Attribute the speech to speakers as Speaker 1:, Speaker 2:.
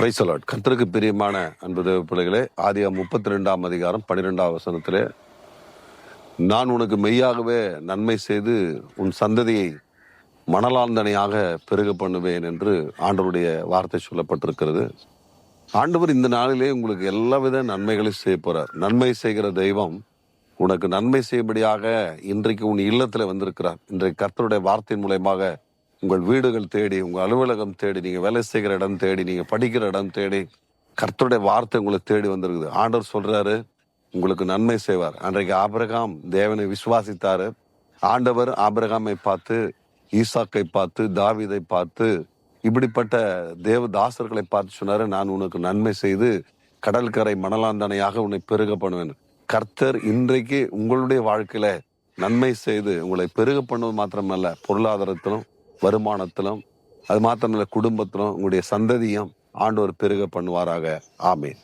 Speaker 1: பிரைசலாட் கர்த்தருக்கு பிரியமான அன்பு தேவ பிள்ளைகளே ஆதியா முப்பத்தி ரெண்டாம் அதிகாரம் பன்னிரெண்டாம் வசனத்திலே நான் உனக்கு மெய்யாகவே நன்மை செய்து உன் சந்ததியை மணலாந்தனையாக பெருக பண்ணுவேன் என்று ஆண்டவருடைய வார்த்தை சொல்லப்பட்டிருக்கிறது. ஆண்டவர் இந்த நாளிலே உங்களுக்கு எல்லா வித நன்மைகளையும் செய்ய போறார். நன்மை செய்கிற தெய்வம் உனக்கு நன்மை செய்யும்படியாக இன்றைக்கு உன் இல்லத்தில் வந்திருக்கிறார். இன்றைக்கு கர்த்தருடைய வார்த்தையின் மூலயமாக உங்கள் வீடுகள் தேடி உங்கள் அலுவலகம் தேடி நீங்கள் வேலை செய்கிற இடம் தேடி நீங்கள் படிக்கிற இடம் தேடி கர்த்தருடைய வார்த்தை உங்களை தேடி வந்திருக்குது. ஆண்டவர் சொல்கிறாரு உங்களுக்கு நன்மை செய்வார். அன்றைக்கு ஆபிரகாம் தேவனை விசுவாசித்தாரு. ஆண்டவர் ஆபிரகாமை பார்த்து ஈசாக்கை பார்த்து தாவிதை பார்த்து இப்படிப்பட்ட தேவ தாசர்களை பார்த்து சொன்னாரு நான் உனக்கு நன்மை செய்து கடற்கரை மணலாந்தனையாக உன்னை பெருக பண்ணுவேன். கர்த்தர் இன்றைக்கு உங்களுடைய வாழ்க்கையில நன்மை செய்து உங்களை பெருக பண்ணுவது மாத்திரமல்ல பொருளாதாரத்திலும் வருமானத்திலும் அது மாத்திரமல்ல குடும்பத்திலும் உங்களுடைய சந்ததியும் ஆண்டவர் பெருக பண்ணுவாராக. ஆமீன்.